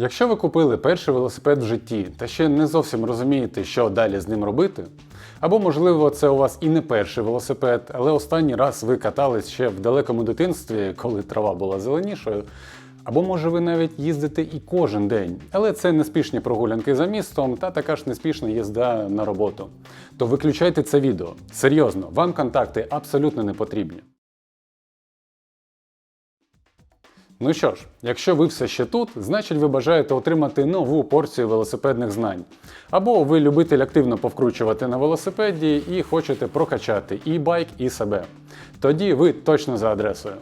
Якщо ви купили перший велосипед в житті та ще не зовсім розумієте, що далі з ним робити, або, можливо, це у вас і не перший велосипед, але останній раз ви катались ще в далекому дитинстві, коли трава була зеленішою, або може ви навіть їздите і кожен день, але це неспішні прогулянки за містом та така ж неспішна їзда на роботу, то виключайте це відео. Серйозно, вам контакти абсолютно не потрібні. Ну що ж, якщо ви все ще тут, значить ви бажаєте отримати нову порцію велосипедних знань. Або ви любитель активно повкручувати на велосипеді і хочете прокачати і байк, і себе. Тоді ви точно за адресою.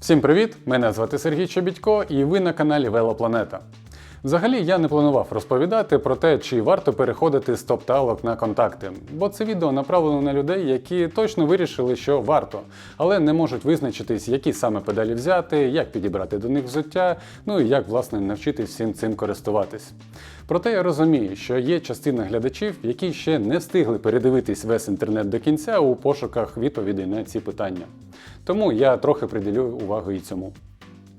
Всім привіт! Мене звати Сергій Чобідько і ви на каналі Велопланета. Взагалі я не планував розповідати про те, чи варто переходити з топталок на контакти, бо це відео направлено на людей, які точно вирішили, що варто, але не можуть визначитись, які саме педалі взяти, як підібрати до них взуття, ну і як власне навчитись всім цим користуватись. Проте я розумію, що є частина глядачів, які ще не встигли передивитись весь інтернет до кінця у пошуках відповідей на ці питання. Тому я трохи приділю увагу і цьому.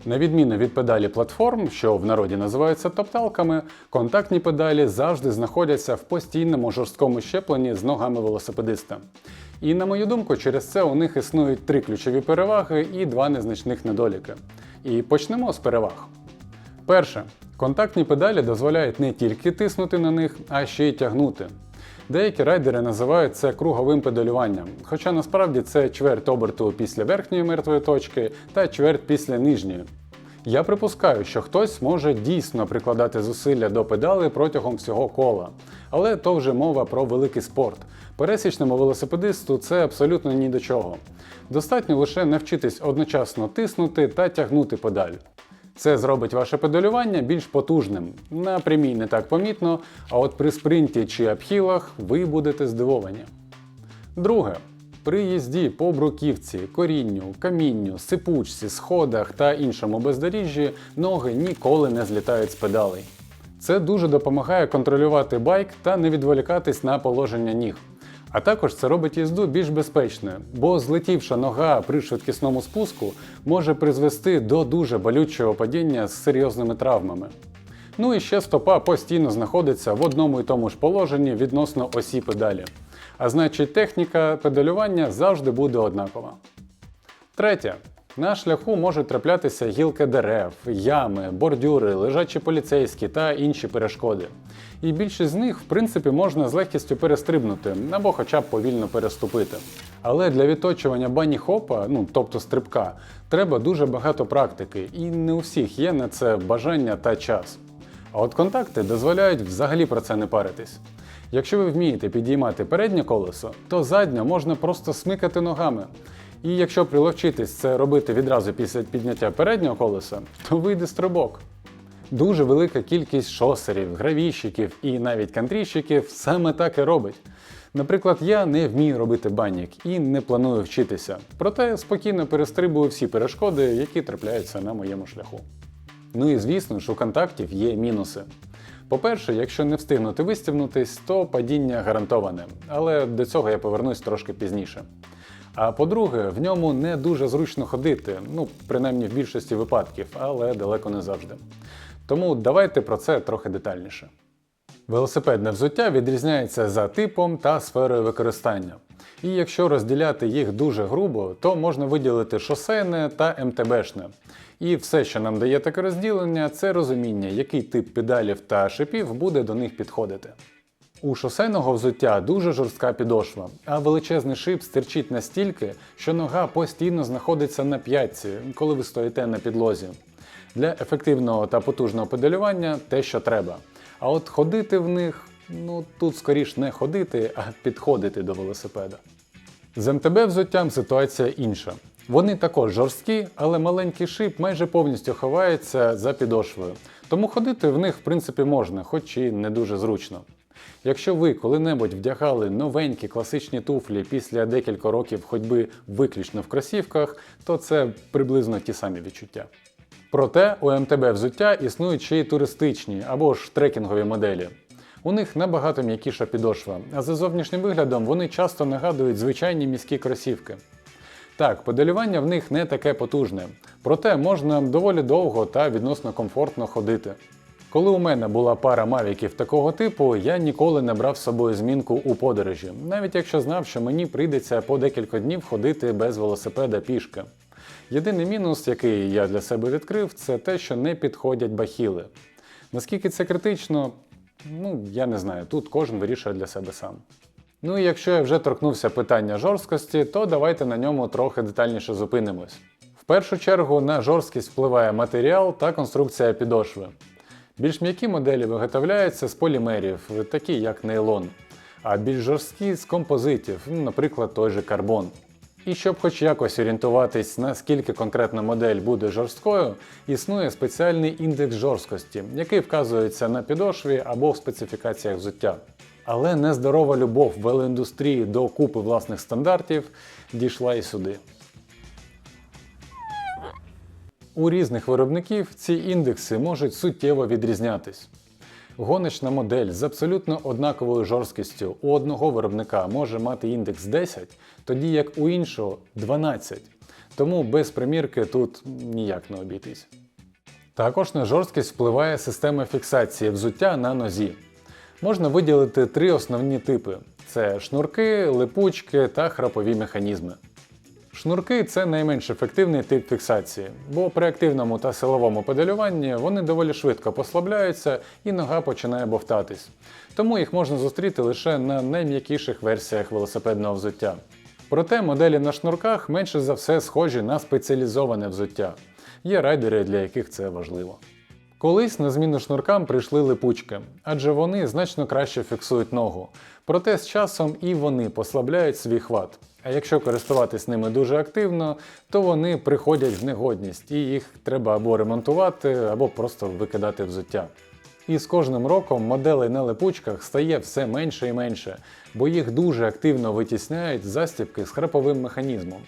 На відміну від педалі платформ, що в народі називаються топталками, контактні педалі завжди знаходяться в постійному жорсткому щепленні з ногами велосипедиста. І на мою думку, через це у них існують три ключові переваги і два незначних недоліки. І почнемо з переваг. Перше, контактні педалі дозволяють не тільки тиснути на них, а ще й тягнути. Деякі райдери називають це круговим педалюванням, хоча насправді це чверть оберту після верхньої мертвої точки та чверть після нижньої. Я припускаю, що хтось може дійсно прикладати зусилля до педали протягом всього кола, але то вже мова про великий спорт. Пересічному велосипедисту це абсолютно ні до чого. Достатньо лише навчитись одночасно тиснути та тягнути педаль. Це зробить ваше педалювання більш потужним. На прямій не так помітно, а от при спринті чи апхілах ви будете здивовані. Друге. При їзді по бруківці, корінню, камінню, сипучці, сходах та іншому бездоріжжі ноги ніколи не злітають з педалей. Це дуже допомагає контролювати байк та не відволікатись на положення ніг. А також це робить їзду більш безпечною, бо злетівша нога при швидкісному спуску може призвести до дуже болючого падіння з серйозними травмами. Ну і ще стопа постійно знаходиться в одному і тому ж положенні відносно осі педалі. А значить, техніка педалювання завжди буде однакова. Третє. На шляху можуть траплятися гілки дерев, ями, бордюри, лежачі поліцейські та інші перешкоди. І більшість з них, в принципі, можна з легкістю перестрибнути або хоча б повільно переступити. Але для відточування бані хопа, ну тобто стрибка, треба дуже багато практики, і не у всіх є на це бажання та час. А от контакти дозволяють взагалі про це не паритись. Якщо ви вмієте підіймати переднє колесо, то заднє можна просто смикати ногами. І якщо приловчитись це робити відразу після підняття переднього колеса, то вийде стрибок. Дуже велика кількість шосерів, гравійщиків і навіть кантрійщиків саме так і робить. Наприклад, я не вмію робити банік і не планую вчитися, проте спокійно перестрибую всі перешкоди, які трапляються на моєму шляху. Ну і звісно ж, у контактів є мінуси. По-перше, якщо не встигнути вистібнутись, то падіння гарантоване, але до цього я повернусь трошки пізніше. А по-друге, в ньому не дуже зручно ходити, ну, принаймні в більшості випадків, але далеко не завжди. Тому давайте про це трохи детальніше. Велосипедне взуття відрізняється за типом та сферою використання. І якщо розділяти їх дуже грубо, то можна виділити шосейне та МТБшне. І все, що нам дає таке розділення, це розуміння, який тип педалів та шипів буде до них підходити. У шосейного взуття дуже жорстка підошва, а величезний шип стирчить настільки, що нога постійно знаходиться на п'ятці, коли ви стоїте на підлозі. Для ефективного та потужного педалювання те, що треба. А от ходити в них, ну тут скоріш не ходити, а підходити до велосипеда. З МТБ взуттям ситуація інша. Вони також жорсткі, але маленький шип майже повністю ховається за підошвою. Тому ходити в них в принципі можна, хоч і не дуже зручно. Якщо ви коли-небудь вдягали новенькі класичні туфлі після декілька років ходьби виключно в кросівках, то це приблизно ті самі відчуття. Проте у МТБ взуття існують ще й туристичні або ж трекінгові моделі. У них набагато м'якіша підошва, а за зовнішнім виглядом вони часто нагадують звичайні міські кросівки. Так, педалювання в них не таке потужне, проте можна доволі довго та відносно комфортно ходити. Коли у мене була пара мавіків такого типу, я ніколи не брав з собою змінку у подорожі, навіть якщо знав, що мені прийдеться по декілька днів ходити без велосипеда пішки. Єдиний мінус, який я для себе відкрив, це те, що не підходять бахіли. Наскільки це критично, ну я не знаю, тут кожен вирішує для себе сам. Ну і якщо я вже торкнувся питання жорсткості, то давайте на ньому трохи детальніше зупинимось. В першу чергу на жорсткість впливає матеріал та конструкція підошви. Більш м'які моделі виготовляються з полімерів, такі як нейлон, а більш жорсткі з композитів, ну, наприклад, той же карбон. І щоб хоч якось орієнтуватись, наскільки конкретна модель буде жорсткою, існує спеціальний індекс жорсткості, який вказується на підошві або в специфікаціях взуття. Але нездорова любов велоіндустрії до купи власних стандартів дійшла і сюди. У різних виробників ці індекси можуть суттєво відрізнятись. Гоночна модель з абсолютно однаковою жорсткістю у одного виробника може мати індекс 10, тоді як у іншого 12. Тому без примірки тут ніяк не обійтись. Також на жорсткість впливає система фіксації взуття на нозі. Можна виділити три основні типи: це шнурки, липучки та храпові механізми. Шнурки це найменш ефективний тип фіксації, бо при активному та силовому педалюванні вони доволі швидко послабляються і нога починає бовтатись. Тому їх можна зустріти лише на найм'якіших версіях велосипедного взуття. Проте моделі на шнурках менше за все схожі на спеціалізоване взуття. Є райдери, для яких це важливо. Колись на зміну шнуркам прийшли липучки, адже вони значно краще фіксують ногу. Проте з часом і вони послабляють свій хват. А якщо користуватись ними дуже активно, то вони приходять в негодність, і їх треба або ремонтувати, або просто викидати взуття. І з кожним роком моделей на липучках стає все менше і менше, бо їх дуже активно витісняють застібки з храповим механізмом.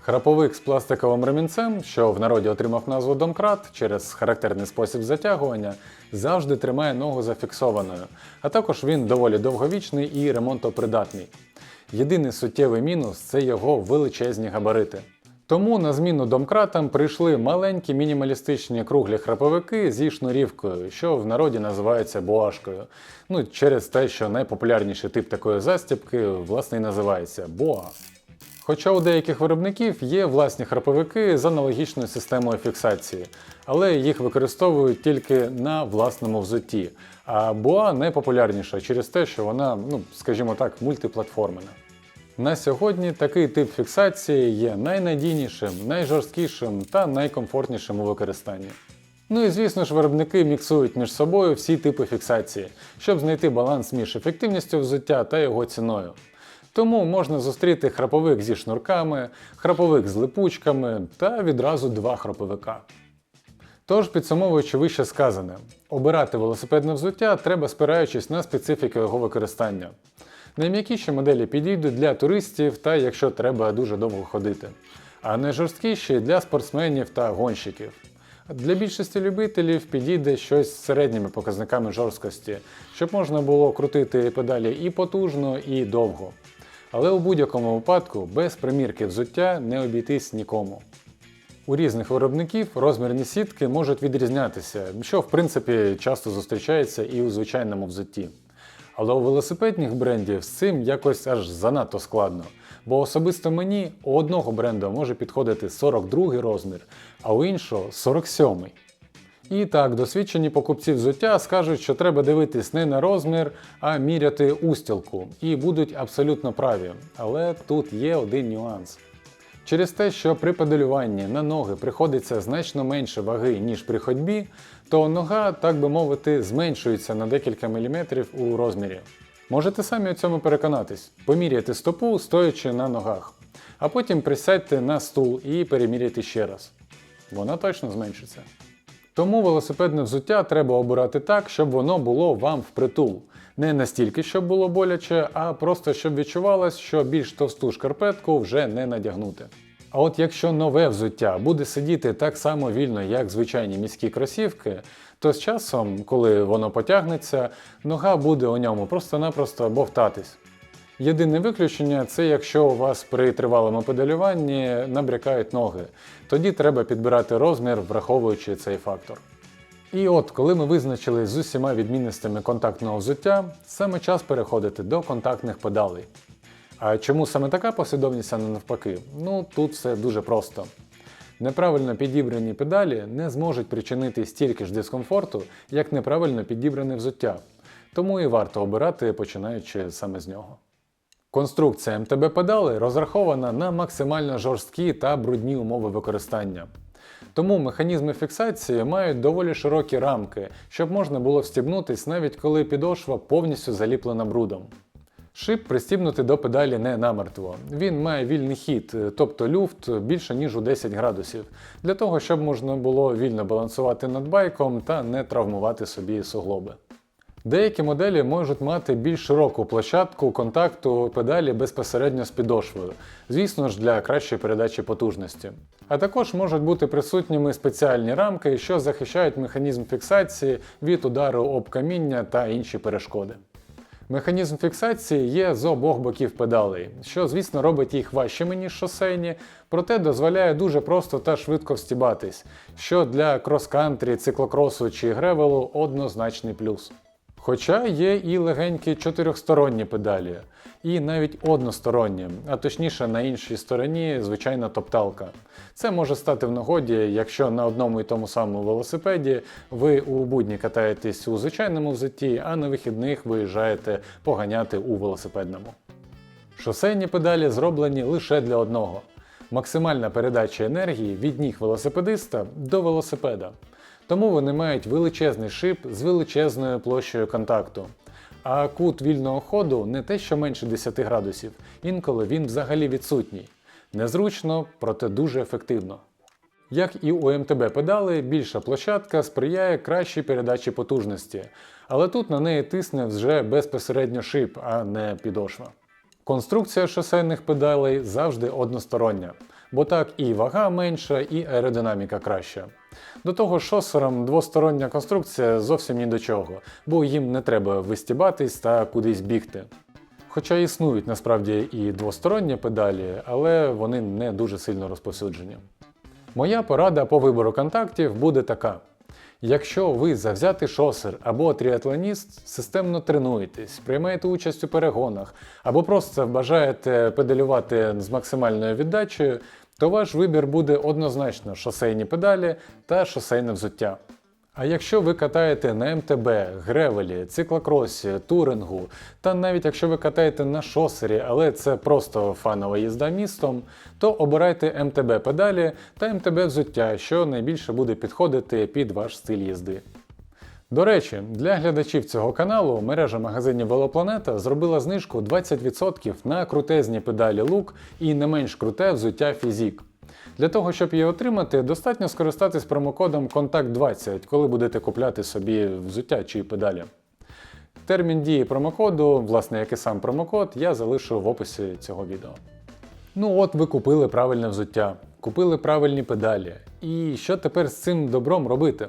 Храповик з пластиковим ремінцем, що в народі отримав назву домкрат через характерний спосіб затягування, завжди тримає ногу зафіксованою, а також він доволі довговічний і ремонтопридатний. Єдиний суттєвий мінус це його величезні габарити. Тому на зміну домкратам прийшли маленькі мінімалістичні круглі храповики зі шнурівкою, що в народі називаються боашкою. Ну, через те, що найпопулярніший тип такої застібки власне і називається боа. Хоча у деяких виробників є власні храповики з аналогічною системою фіксації, але їх використовують тільки на власному взутті. А Боа найпопулярніша через те, що вона, ну скажімо так, мультиплатформена. На сьогодні такий тип фіксації є найнадійнішим, найжорсткішим та найкомфортнішим у використанні. Ну і звісно ж, виробники міксують між собою всі типи фіксації, щоб знайти баланс між ефективністю взуття та його ціною. Тому можна зустріти храповик зі шнурками, храповик з липучками та відразу два храповика. Тож, підсумовуючи вище сказане, обирати велосипедне взуття треба спираючись на специфіку його використання. Найм'якіші моделі підійдуть для туристів та якщо треба дуже довго ходити, а найжорсткіші для спортсменів та гонщиків. Для більшості любителів підійде щось з середніми показниками жорсткості, щоб можна було крутити педалі і потужно, і довго. Але у будь-якому випадку без примірки взуття не обійтись нікому. У різних виробників розмірні сітки можуть відрізнятися, що в принципі часто зустрічається і у звичайному взутті. Але у велосипедних брендів з цим якось аж занадто складно, бо особисто мені у одного бренду може підходити 42 розмір, а у іншого 47. І так, досвідчені покупці взуття скажуть, що треба дивитись не на розмір, а міряти устілку, і будуть абсолютно праві. Але тут є один нюанс. Через те, що при педалюванні на ноги приходиться значно менше ваги, ніж при ходьбі, то нога, так би мовити, зменшується на декілька міліметрів у розмірі. Можете самі у цьому переконатись, поміряйте стопу, стоячи на ногах, а потім присядьте на стул і переміряйте ще раз. Вона точно зменшиться. Тому велосипедне взуття треба обирати так, щоб воно було вам впритул. Не настільки, щоб було боляче, а просто щоб відчувалось, що більш товсту шкарпетку вже не надягнути. А от якщо нове взуття буде сидіти так само вільно, як звичайні міські кросівки, то з часом, коли воно потягнеться, нога буде у ньому просто-напросто бовтатись. Єдине виключення це якщо у вас при тривалому педалюванні набрякають ноги. Тоді треба підбирати розмір, враховуючи цей фактор. І от, коли ми визначились з усіма відмінностями контактного взуття, саме час переходити до контактних педалей. А чому саме така послідовність, а не навпаки? Ну тут все дуже просто. Неправильно підібрані педалі не зможуть причинити стільки ж дискомфорту, як неправильно підібране взуття. Тому і варто обирати починаючи саме з нього. Конструкція МТБ педалей розрахована на максимально жорсткі та брудні умови використання. Тому механізми фіксації мають доволі широкі рамки, щоб можна було встібнутись навіть коли підошва повністю заліплена брудом. Шип пристібнути до педалі не намертво. Він має вільний хід, тобто люфт більше ніж у 10 градусів, для того, щоб можна було вільно балансувати над байком та не травмувати собі суглоби. Деякі моделі можуть мати більш широку площадку контакту педалі безпосередньо з підошвою, звісно ж для кращої передачі потужності. А також можуть бути присутніми спеціальні рамки, що захищають механізм фіксації від удару об каміння та інші перешкоди. Механізм фіксації є з обох боків педалей, що, звісно, робить їх важчими, ніж шосейні, проте дозволяє дуже просто та швидко встібатись, що для крос-кантрі, циклокросу чи гревелу однозначний плюс. Хоча є і легенькі чотирьохсторонні педалі, і навіть односторонні, а точніше на іншій стороні звичайна топталка. Це може стати в нагоді, якщо на одному і тому самому велосипеді ви у будні катаєтесь у звичайному взутті, а на вихідних виїжджаєте поганяти у велосипедному. Шосейні педалі зроблені лише для одного максимальна передача енергії від ніг велосипедиста до велосипеда. Тому вони мають величезний шип з величезною площею контакту. А кут вільного ходу не те, що менше 10 градусів, інколи він взагалі відсутній. Незручно, проте дуже ефективно. Як і у МТБ педали, більша площадка сприяє кращій передачі потужності, але тут на неї тисне вже безпосередньо шип, а не підошва. Конструкція шосейних педалей завжди одностороння, бо так і вага менша, і аеродинаміка краща. До того ж, шосерам двостороння конструкція зовсім ні до чого, бо їм не треба вистібатись та кудись бігти. Хоча існують насправді і двосторонні педалі, але вони не дуже сильно розповсюджені. Моя порада по вибору контактів буде така. Якщо ви завзятий шосер або тріатлоніст, системно тренуєтесь, приймаєте участь у перегонах, або просто бажаєте педалювати з максимальною віддачею, то ваш вибір буде однозначно шосейні педалі та шосейне взуття. А якщо ви катаєте на МТБ, гревелі, циклокросі, турингу, та навіть якщо ви катаєте на шосері, але це просто фанова їзда містом, то обирайте МТБ педалі та МТБ взуття, що найбільше буде підходити під ваш стиль їзди. До речі, для глядачів цього каналу мережа магазинів Велопланета зробила знижку 20% на крутезні педалі лук і не менш круте взуття Фізік. Для того, щоб її отримати, достатньо скористатись промокодом Контакт20, коли будете купляти собі взуття чи педалі. Термін дії промокоду, власне, як і сам промокод, я залишу в описі цього відео. Ну от ви купили правильне взуття, купили правильні педалі. І що тепер з цим добром робити?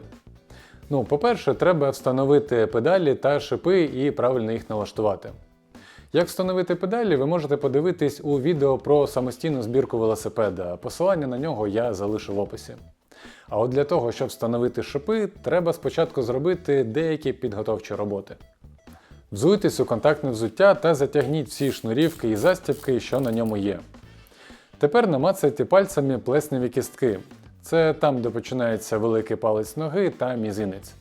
Ну, по-перше, треба встановити педалі та шипи і правильно їх налаштувати. Як встановити педалі, ви можете подивитись у відео про самостійну збірку велосипеда. Посилання на нього я залишу в описі. А от для того, щоб встановити шипи, треба спочатку зробити деякі підготовчі роботи. Взуйтесь у контактне взуття та затягніть всі шнурівки і застібки, що на ньому є. Тепер намацайте пальцями плесневі кістки. Це там, де починається великий палець ноги та мізинець.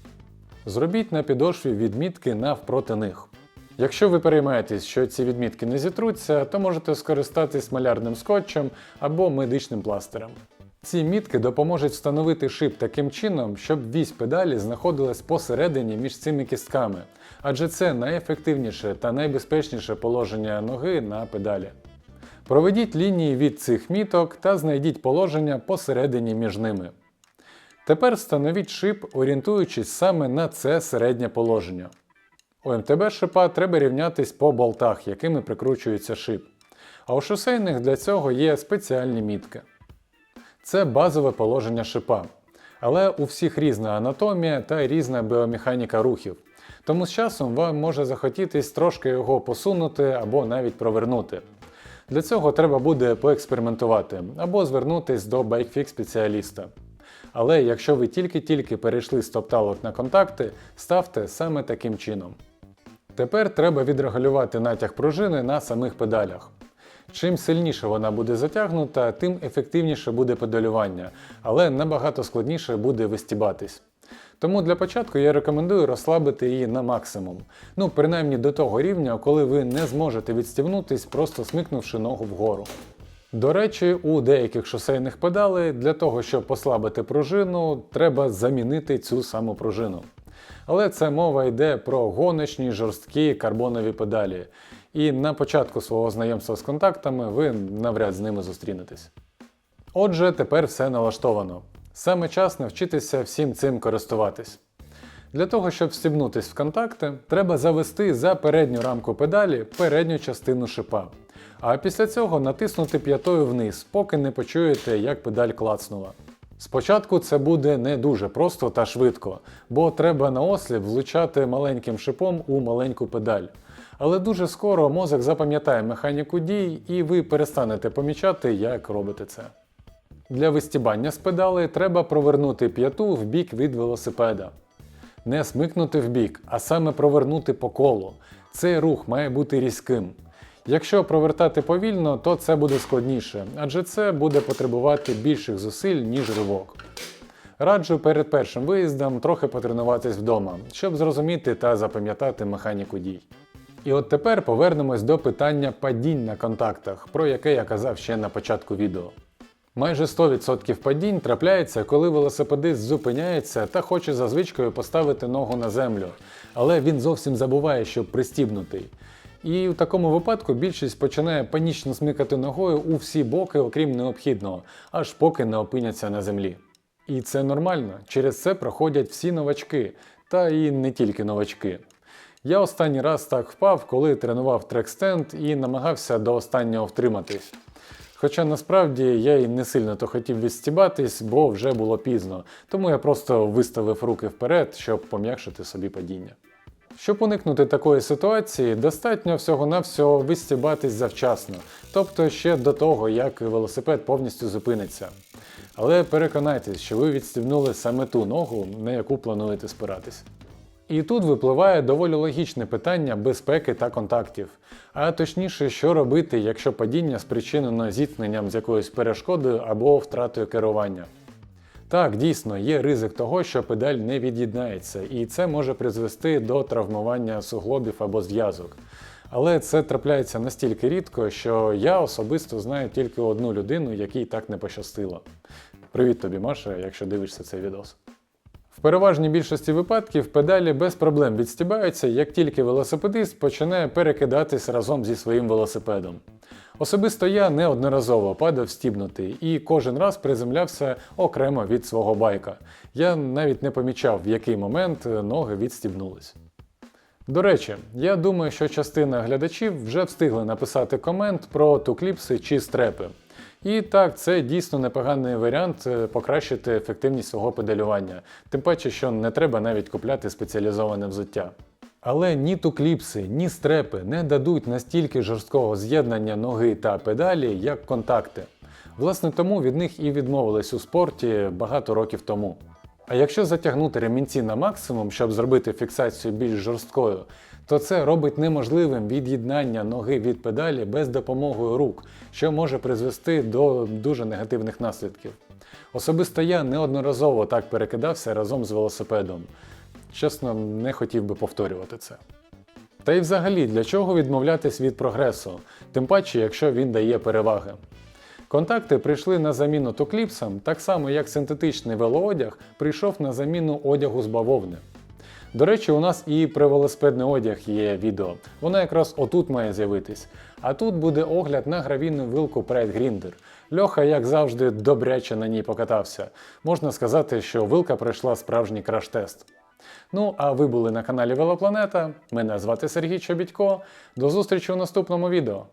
Зробіть на підошві відмітки навпроти них. Якщо ви переймаєтесь, що ці відмітки не зітруться, то можете скористатись малярним скотчем або медичним пластирем. Ці мітки допоможуть встановити шип таким чином, щоб вісь педалі знаходилась посередині між цими кістками, адже це найефективніше та найбезпечніше положення ноги на педалі. Проведіть лінії від цих міток та знайдіть положення посередині між ними. Тепер встановіть шип, орієнтуючись саме на це середнє положення. У МТБ шипа треба рівнятись по болтах, якими прикручується шип. А у шосейних для цього є спеціальні мітки. Це базове положення шипа. Але у всіх різна анатомія та різна біомеханіка рухів. Тому з часом вам може захотітись трошки його посунути або навіть провернути. Для цього треба буде поекспериментувати або звернутись до байкфік спеціаліста. Але якщо ви тільки-тільки перейшли з топталок на контакти, ставте саме таким чином. Тепер треба відрегулювати натяг пружини на самих педалях. Чим сильніше вона буде затягнута, тим ефективніше буде педалювання, але набагато складніше буде вистібатись. Тому для початку я рекомендую розслабити її на максимум. Ну, принаймні до того рівня, коли ви не зможете відстібнутись, просто смикнувши ногу вгору. До речі, у деяких шосейних педалей для того, щоб послабити пружину, треба замінити цю саму пружину. Але це мова йде про гоночні жорсткі карбонові педалі. І на початку свого знайомства з контактами ви навряд з ними зустрінетесь. Отже, тепер все налаштовано. Саме час навчитися всім цим користуватись. Для того, щоб встібнутись в контакти, треба завести за передню рамку педалі передню частину шипа. А після цього натиснути п'ятою вниз, поки не почуєте, як педаль клацнула. Спочатку це буде не дуже просто та швидко, бо треба на осліп влучати маленьким шипом у маленьку педаль. Але дуже скоро мозок запам'ятає механіку дій, і ви перестанете помічати, як робите це. Для вистібання з педалей треба провернути п'яту в бік від велосипеда. Не смикнути в бік, а саме провернути по колу. Цей рух має бути різким. Якщо провертати повільно, то це буде складніше, адже це буде потребувати більших зусиль, ніж ривок. Раджу перед першим виїздом трохи потренуватись вдома, щоб зрозуміти та запам'ятати механіку дій. І от тепер повернемось до питання падінь на контактах, про яке я казав ще на початку відео. Майже 100% падінь трапляється, коли велосипедист зупиняється та хоче за звичкою поставити ногу на землю, але він зовсім забуває, що пристібнутий. І в такому випадку більшість починає панічно смикати ногою у всі боки, окрім необхідного, аж поки не опиняться на землі. І це нормально, через це проходять всі новачки, та і не тільки новачки. Я останній раз так впав, коли тренував трекстенд і намагався до останнього втриматись. Хоча насправді я й не сильно то хотів відстібатись, бо вже було пізно, тому я просто виставив руки вперед, щоб пом'якшити собі падіння. Щоб уникнути такої ситуації, достатньо всього-навсього вистібатись завчасно, тобто ще до того, як велосипед повністю зупиниться. Але переконайтесь, що ви відстібнули саме ту ногу, на яку плануєте спиратись. І тут випливає доволі логічне питання безпеки та контактів, а точніше, що робити, якщо падіння спричинено зіткненням з якоюсь перешкодою або втратою керування. Так, дійсно, є ризик того, що педаль не від'єднається, і це може призвести до травмування суглобів або зв'язок. Але це трапляється настільки рідко, що я особисто знаю тільки одну людину, якій так не пощастило. Привіт тобі, Маша, якщо дивишся цей відос. В переважній більшості випадків педалі без проблем відстібаються, як тільки велосипедист починає перекидатись разом зі своїм велосипедом. Особисто я неодноразово падав стібнутий і кожен раз приземлявся окремо від свого байка. Я навіть не помічав, в який момент ноги відстібнулись. До речі, я думаю, що частина глядачів вже встигли написати комент про тукліпси чи стрепи. І так, це дійсно непоганий варіант е, покращити ефективність свого педалювання, тим паче, що не треба навіть купляти спеціалізоване взуття. Але ні тукліпси, ні стрепи не дадуть настільки жорсткого з'єднання ноги та педалі, як контакти. Власне, тому від них і відмовились у спорті багато років тому. А якщо затягнути ремінці на максимум, щоб зробити фіксацію більш жорсткою, то це робить неможливим від'єднання ноги від педалі без допомогою рук, що може призвести до дуже негативних наслідків. Особисто я неодноразово так перекидався разом з велосипедом. Чесно, не хотів би повторювати це. Та й взагалі, для чого відмовлятись від прогресу, тим паче, якщо він дає переваги. Контакти прийшли на заміну тукліпсам, так само як синтетичний велоодяг прийшов на заміну одягу з бавовни. До речі, у нас і про велосипедний одяг є відео. Воно якраз отут має з'явитись. А тут буде огляд на гравійну вилку Pride Grinder. Льоха, як завжди, добряче на ній покатався. Можна сказати, що вилка пройшла справжній краш-тест. Ну, а ви були на каналі Велопланета. Мене звати Сергій Чобідько. До зустрічі у наступному відео.